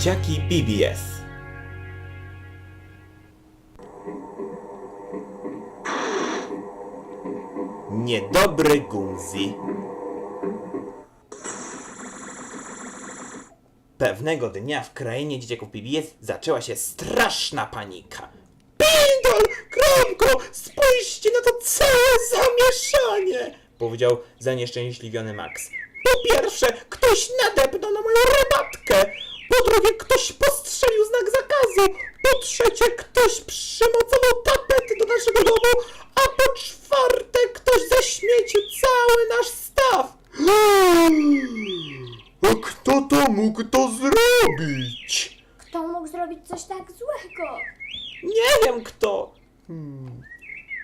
Dzieciaki BBS. Niedobry Gunzi. Pewnego dnia w krainie dzieciaków BBS zaczęła się straszna panika. Pindol! Kromko! Spójrzcie na to całe zamieszanie! Powiedział zanieszczęśliwiony Max. Po pierwsze, ktoś nadepnął na moją rabatkę. Po drugie, ktoś postrzelił znak zakazu. Po trzecie, ktoś przymocował tapety do naszego domu. A po czwarte, ktoś zaśmiecił cały nasz staw. A kto to mógł to zrobić? Kto mógł zrobić coś tak złego? Nie wiem kto.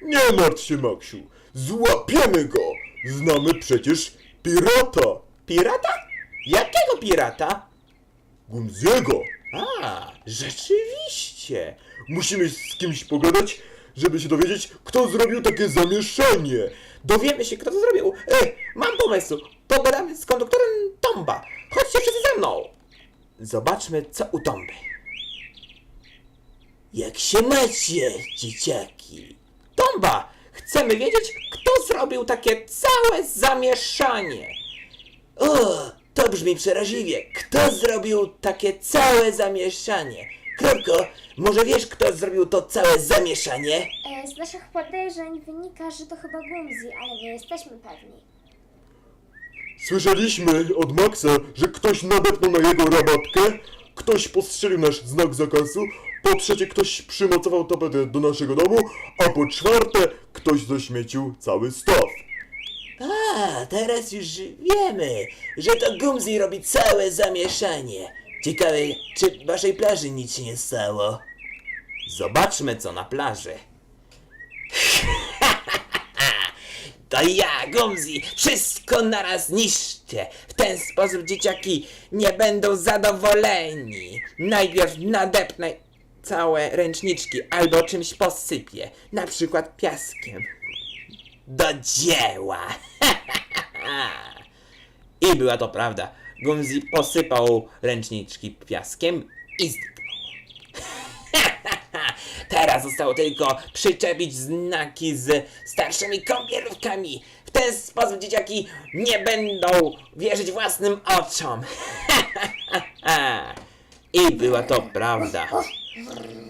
Nie martw się, Maksiu. Złapiemy go. Znamy przecież pirata. Pirata? Jakiego pirata? Gumziego. A, rzeczywiście. Musimy z kimś pogadać, żeby się dowiedzieć, kto zrobił takie zamieszanie. Dowiemy się, kto to zrobił. E, mam pomysł. Pogadamy z konduktorem Tomba. Chodźcie wszyscy ze mną. Zobaczmy, co u Tomby. Jak się macie, dzieciaki? Tomba, chcemy wiedzieć, kto zrobił takie całe zamieszanie. O, to brzmi przeraźliwie. Kto zrobił takie całe zamieszanie? Kropko, może wiesz, kto zrobił to całe zamieszanie? E, z naszych podejrzeń wynika, że to chyba Gumzi, ale nie jesteśmy pewni. Słyszeliśmy od Maxa, że ktoś nadepnął na jego rabatkę, ktoś postrzelił nasz znak zakazu, po trzecie ktoś przymocował tapetę do naszego domu, a po czwarte ktoś zaśmiecił cały staw. A, teraz już wiemy, że to Gumzi robi całe zamieszanie. Ciekawe, czy w waszej plaży nic się nie stało? Zobaczmy, co na plaży. To ja, Gumzi, wszystko naraz niszczę. W ten sposób dzieciaki nie będą zadowoleni. Najpierw nadepnę całe ręczniczki albo czymś posypię, na przykład piaskiem. Do dzieła! I była to prawda. Gumzi posypał ręczniczki piaskiem i zniknął. Teraz zostało tylko przyczepić znaki z starszymi kąpielówkami. W ten sposób dzieciaki nie będą wierzyć własnym oczom. I była to prawda.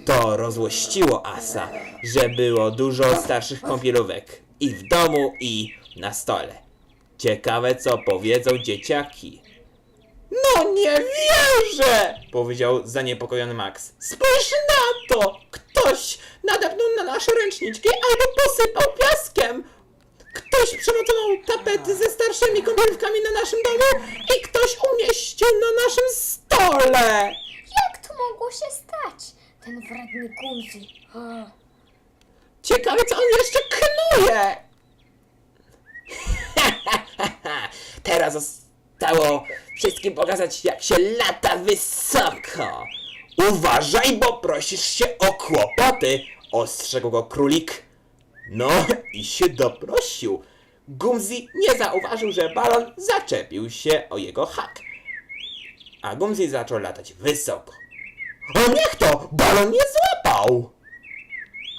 To rozłościło Asa, że było dużo starszych kąpielówek i w domu, i na stole. Ciekawe, co powiedzą dzieciaki. No nie wierzę! powiedział zaniepokojony Max. Spójrz na to! Ktoś nadepnął na nasze ręczniczki albo posypał piaskiem! Ktoś przymocował tapety ze starszymi kąpielówkami na naszym domu i ktoś umieścił na naszym stole! Jak to mogło się stać? Ten wredny Gumzi. O, Ciekawe, co on jeszcze knuje! Teraz zostało wszystkim pokazać, jak się lata wysoko. Uważaj, bo prosisz się o kłopoty, ostrzegł go królik. No i się doprosił. Gumzi nie zauważył, że balon zaczepił się o jego hak. A Gumzi zaczął latać wysoko. O niech to! Balon nie złapał!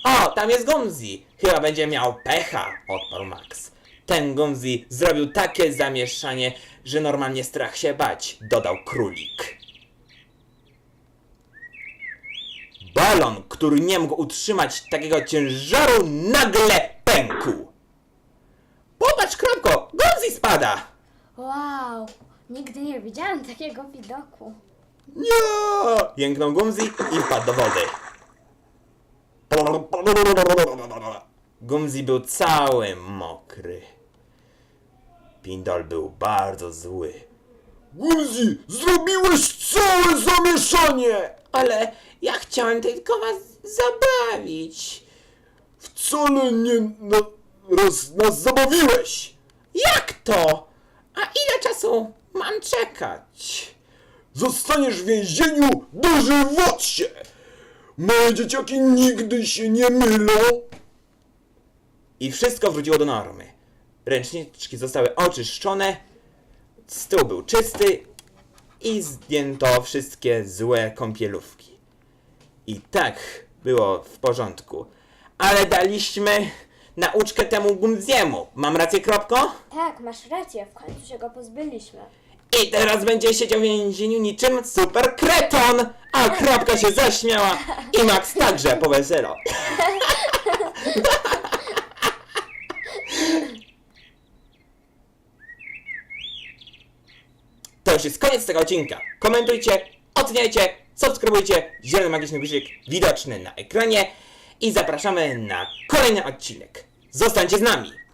O, tam jest Gumzi! Chyba będzie miał pecha, odparł Max. Ten Gumzi zrobił takie zamieszanie, że normalnie strach się bać, dodał królik. Balon, który nie mógł utrzymać takiego ciężaru, nagle pękł. Popatrz, Kropko, Gumzi spada! wow, nigdy nie widziałam takiego widoku. Nie! Jęknął Gumzi i wpadł do wody. Gumzi był cały mokry. Pindol był bardzo zły. Gumzi, zrobiłeś całe zamieszanie! Ale ja chciałem tylko was zabawić. Wcale nie na, raz nas zabawiłeś! Jak to? A ile czasu mam czekać? Zostaniesz w więzieniu dożywocie! Moje dzieciaki nigdy się nie mylą! I wszystko wróciło do normy. Ręczniczki zostały oczyszczone, stół był czysty i zdjęto wszystkie złe kąpielówki. I tak było w porządku. Ale daliśmy nauczkę temu Gumziemu. Mam rację, Kropko? Tak, masz rację, w końcu się go pozbyliśmy. I teraz będzie siedział w więzieniu niczym super kreton! A Kropka się zaśmiała i Max także poweselo. już jest koniec tego odcinka. Komentujcie, oceniajcie, subskrybujcie. Zielony magiczny guzik widoczny na ekranie. I zapraszamy na kolejny odcinek. Zostańcie z nami!